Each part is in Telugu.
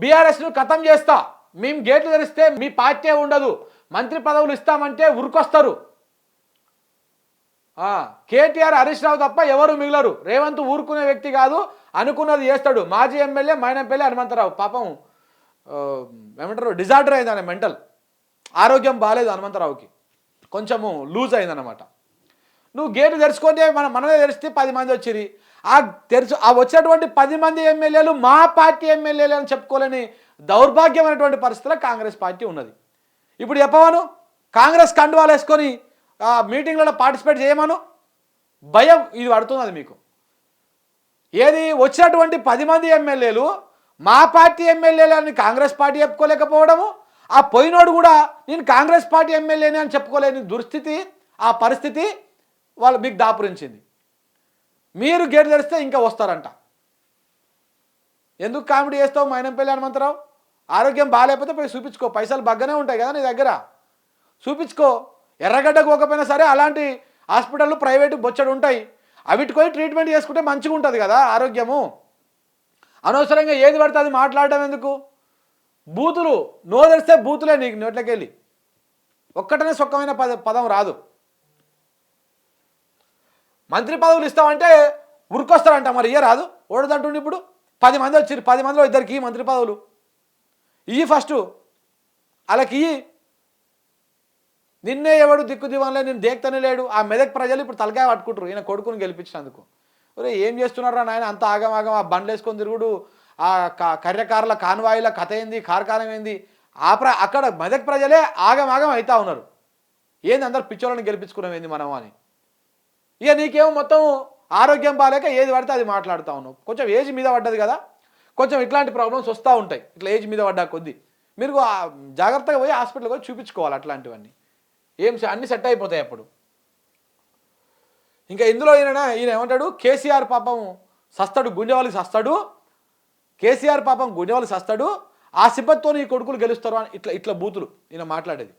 బీఆర్ఎస్ను ఖతం చేస్తా. మేము గేట్లు తెరిస్తే మీ పార్టీ ఉండదు. మంత్రి పదవులు ఇస్తామంటే ఉరికొస్తారు. కేటీఆర్ హరీష్ రావు తప్ప ఎవరు మిగలరు? రేవంత్ ఊరుకునే వ్యక్తి కాదు అనుకున్నది చేస్తాడు. మాజీ ఎమ్మెల్యే మైనంపల్లి హనుమంతరావు. పాపం ఏమంటారు? డిజార్డర్ అయింది మెంటల్. ఆరోగ్యం బాగాలేదు హనుమంతరావుకి. కొంచెము లూజ్ అయిందన్నమాట. నువ్వు గేటు తెరుచుకుంటే మన మనమే తెరిస్తే పది మంది వచ్చిరి ఆ తెరుచు ఆ వచ్చినటువంటి పది మంది ఎమ్మెల్యేలు మా పార్టీ ఎమ్మెల్యేలు అని చెప్పుకోలేని దౌర్భాగ్యమైనటువంటి పరిస్థితిలో కాంగ్రెస్ పార్టీ ఉన్నది. ఇప్పుడు చెప్పవను కాంగ్రెస్ కండువాలు వేసుకొని ఆ మీటింగ్లలో పార్టిసిపేట్ చేయమను? భయం ఇది పడుతున్నది మీకు. ఏది వచ్చినటువంటి పది మంది ఎమ్మెల్యేలు మా పార్టీ ఎమ్మెల్యేలని కాంగ్రెస్ పార్టీ చెప్పుకోలేకపోవడము ఆ పోయినోడు కూడా నేను కాంగ్రెస్ పార్టీ ఎమ్మెల్యేని అని చెప్పుకోలేని దుస్థితి ఆ పరిస్థితి వాళ్ళు మీకు దాపురించింది. మీరు గేట్ తెరిస్తే ఇంకా వస్తారంట. ఎందుకు కామెడీ చేస్తావు మైనంపల్లి హనుమంతరావు? ఆరోగ్యం బాగాలేకపోతే పోయి చూపించుకో. పైసలు బగ్గనే ఉంటాయి కదా నీ దగ్గర. చూపించుకో. ఎర్రగడ్డకు పోకపోయినా సరే అలాంటి హాస్పిటళ్ళు ప్రైవేటు బొచ్చడు ఉంటాయి. అవిటికి ట్రీట్మెంట్ చేసుకుంటే మంచిగా ఉంటుంది కదా ఆరోగ్యము. అనవసరంగా ఏది పడితే అది మాట్లాడటం ఎందుకు? బూతులు నో తెరిస్తే బూతులే నీకు నోట్లకెళ్ళి. ఒక్కటనే సొక్కమైన పద పదం రాదు. మంత్రి పదవులు ఇస్తామంటే ఉరికొస్తారంట మరి ఇయ్య రాదు? ఓడదంటుండి ఇప్పుడు. పది మంది వచ్చారు పది మందిలో ఇద్దరికి మంత్రి పదవులు. ఇయ్యి ఫస్ట్ వాళ్ళకి ఇయ్యి నిన్నే ఎవడు దిక్కు దివాన్లే నేను దేక్తనే లేడు. ఆ మెదక్ ప్రజలు ఇప్పుడు తలకాయ పట్టుకుంటారు ఈయన కొడుకుని గెలిపించినందుకు. ఒరే ఏం చేస్తున్నారా నాయన? అంత ఆగం ఆగం ఆ బండ్లు వేసుకొని తిరుగుడు. ఆ క- కర్యకారుల కాన్వాయిల కథ ఏంది కార్కారం ఏంది? ఆ ప్ర అక్కడ మెదక్ ప్రజలే ఆగమాగం అవుతా ఉన్నారు. ఏంది అందరు పిచ్చోళ్ళని గెలిపించుకున్నాం ఏంది మనం అని. ఇక నీకేమో మొత్తం ఆరోగ్యం బాగాలేక ఏది పడితే అది మాట్లాడుతూ ఉన్నావు. కొంచెం ఏజ్ మీద పడ్డది కదా. కొంచెం ఇట్లాంటి ప్రాబ్లమ్స్ వస్తూ ఉంటాయి. ఇట్లా ఏజ్ మీద పడ్డా కొద్దీ. మీరు జాగ్రత్తగా పోయి హాస్పిటల్కి పోయి చూపించుకోవాలి అట్లాంటివన్నీ. ఏం సె- అన్నీ సెట్ అయిపోతాయి అప్పుడు. ఇంకా ఇందులో ఈయన ఈయన ఏమంటాడు? కేసీఆర్ పాపం సస్తాడు గుండెవాళ్ళకి సస్తాడు. కేసీఆర్ పాపం గుండెవాళ్ళకి సస్తాడు. ఆ సిబ్బతితో ఈ కొడుకులు గెలుస్తారు అని ఇట్లా ఇట్లా బూతులు ఈయన మాట్లాడేది.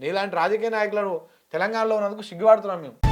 నీలాంటి రాజకీయ నాయకులను తెలంగాణలో ఉన్నందుకు సిగ్గుపడుతున్నాం మేము.